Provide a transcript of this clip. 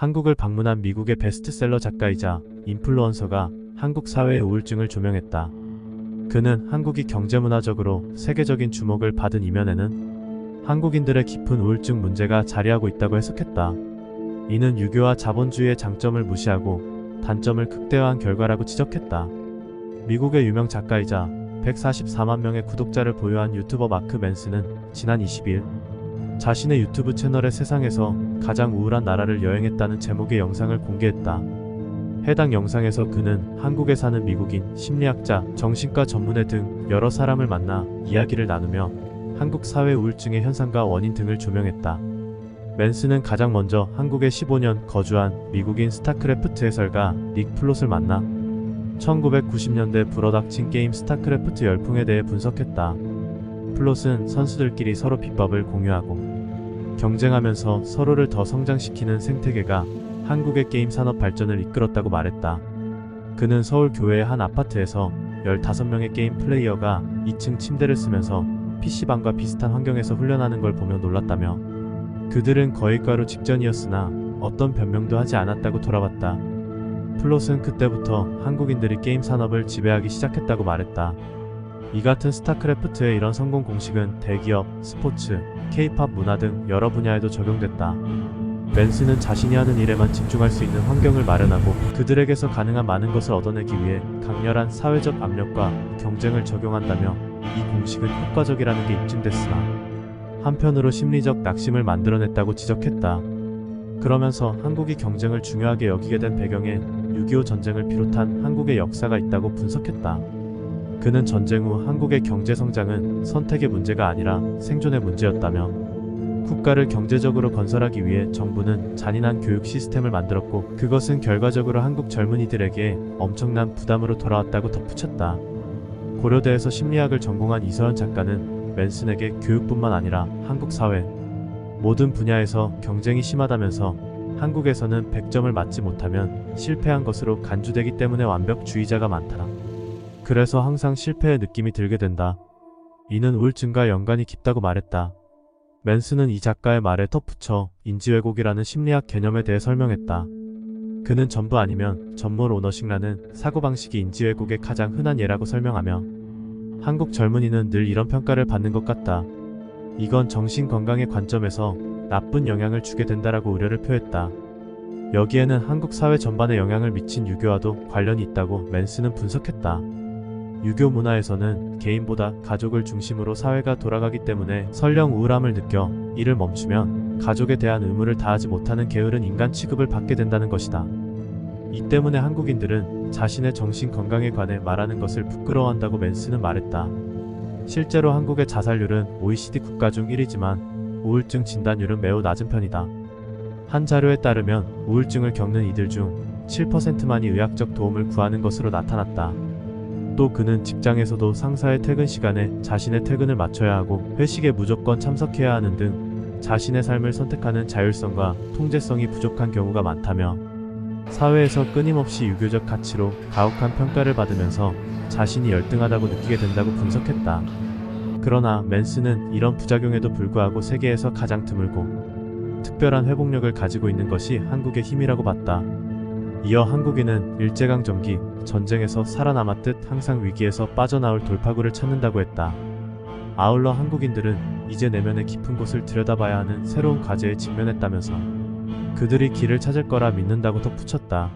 한국을 방문한 미국의 베스트셀러 작가이자 인플루언서가 한국 사회의 우울증을 조명했다. 그는 한국이 경제문화적으로 세계적인 주목을 받은 이면에는 한국인들의 깊은 우울증 문제가 자리하고 있다고 해석했다. 이는 유교와 자본주의의 장점을 무시하고 단점을 극대화한 결과라고 지적했다. 미국의 유명 작가이자 144만 명의 구독자를 보유한 유튜버 마크 맨스는 지난 20일 자신의 유튜브 채널에 세상에서 가장 우울한 나라를 여행했다는 제목의 영상을 공개했다. 해당 영상에서 그는 한국에 사는 미국인, 심리학자, 정신과 전문의 등 여러 사람을 만나 이야기를 나누며 한국 사회 우울증의 현상과 원인 등을 조명했다. 맨스는 가장 먼저 한국에 15년 거주한 미국인 스타크래프트 해설가 닉 플롯을 만나 1990년대 불어닥친 게임 스타크래프트 열풍에 대해 분석했다. 플롯은 선수들끼리 서로 비법을 공유하고 경쟁하면서 서로를 더 성장시키는 생태계가 한국의 게임 산업 발전을 이끌었다고 말했다. 그는 서울 교외의 한 아파트에서 15명의 게임 플레이어가 2층 침대를 쓰면서 PC방과 비슷한 환경에서 훈련하는 걸 보며 놀랐다며 그들은 거의과로 직전이었으나 어떤 변명도 하지 않았다고 돌아봤다. 플롯은 그때부터 한국인들이 게임 산업을 지배하기 시작했다고 말했다. 이 같은 스타크래프트의 이런 성공 공식은 대기업, 스포츠, 케이팝 문화 등 여러 분야에도 적용됐다. 맨스는 자신이 하는 일에만 집중할 수 있는 환경을 마련하고 그들에게서 가능한 많은 것을 얻어내기 위해 강렬한 사회적 압력과 경쟁을 적용한다며 이 공식은 효과적이라는 게 입증됐으나 한편으로 심리적 낙심을 만들어냈다고 지적했다. 그러면서 한국이 경쟁을 중요하게 여기게 된 배경에 6.25 전쟁을 비롯한 한국의 역사가 있다고 분석했다. 그는 전쟁 후 한국의 경제 성장은 선택의 문제가 아니라 생존의 문제였다며 국가를 경제적으로 건설하기 위해 정부는 잔인한 교육 시스템을 만들었고 그것은 결과적으로 한국 젊은이들에게 엄청난 부담으로 돌아왔다고 덧붙였다. 고려대에서 심리학을 전공한 이서연 작가는 맨슨에게 교육뿐만 아니라 한국 사회 모든 분야에서 경쟁이 심하다면서 한국에서는 100점을 맞지 못하면 실패한 것으로 간주되기 때문에 완벽주의자가 많다. 그래서 항상 실패의 느낌이 들게 된다. 이는 우울증과 연관이 깊다고 말했다. 맨스는 이 작가의 말에 덧붙여 인지왜곡이라는 심리학 개념에 대해 설명했다. 그는 전부 아니면 전몰 오너식라는 사고방식이 인지왜곡의 가장 흔한 예라고 설명하며 한국 젊은이는 늘 이런 평가를 받는 것 같다. 이건 정신건강의 관점에서 나쁜 영향을 주게 된다라고 우려를 표했다. 여기에는 한국 사회 전반에 영향을 미친 유교와도 관련이 있다고 맨스는 분석했다. 유교 문화에서는 개인보다 가족을 중심으로 사회가 돌아가기 때문에 설령 우울함을 느껴 이를 멈추면 가족에 대한 의무를 다하지 못하는 게으른 인간 취급을 받게 된다는 것이다. 이 때문에 한국인들은 자신의 정신 건강에 관해 말하는 것을 부끄러워한다고 맨스는 말했다. 실제로 한국의 자살률은 OECD 국가 중 1위지만 우울증 진단율은 매우 낮은 편이다. 한 자료에 따르면 우울증을 겪는 이들 중 7%만이 의학적 도움을 구하는 것으로 나타났다. 또 그는 직장에서도 상사의 퇴근 시간에 자신의 퇴근을 맞춰야 하고 회식에 무조건 참석해야 하는 등 자신의 삶을 선택하는 자율성과 통제성이 부족한 경우가 많다며 사회에서 끊임없이 유교적 가치로 가혹한 평가를 받으면서 자신이 열등하다고 느끼게 된다고 분석했다. 그러나 맨스는 이런 부작용에도 불구하고 세계에서 가장 드물고 특별한 회복력을 가지고 있는 것이 한국의 힘이라고 봤다. 이어 한국인은 일제강점기 전쟁에서 살아남았듯 항상 위기에서 빠져나올 돌파구를 찾는다고 했다. 아울러 한국인들은 이제 내면의 깊은 곳을 들여다봐야 하는 새로운 과제에 직면했다면서 그들이 길을 찾을 거라 믿는다고 덧붙였다.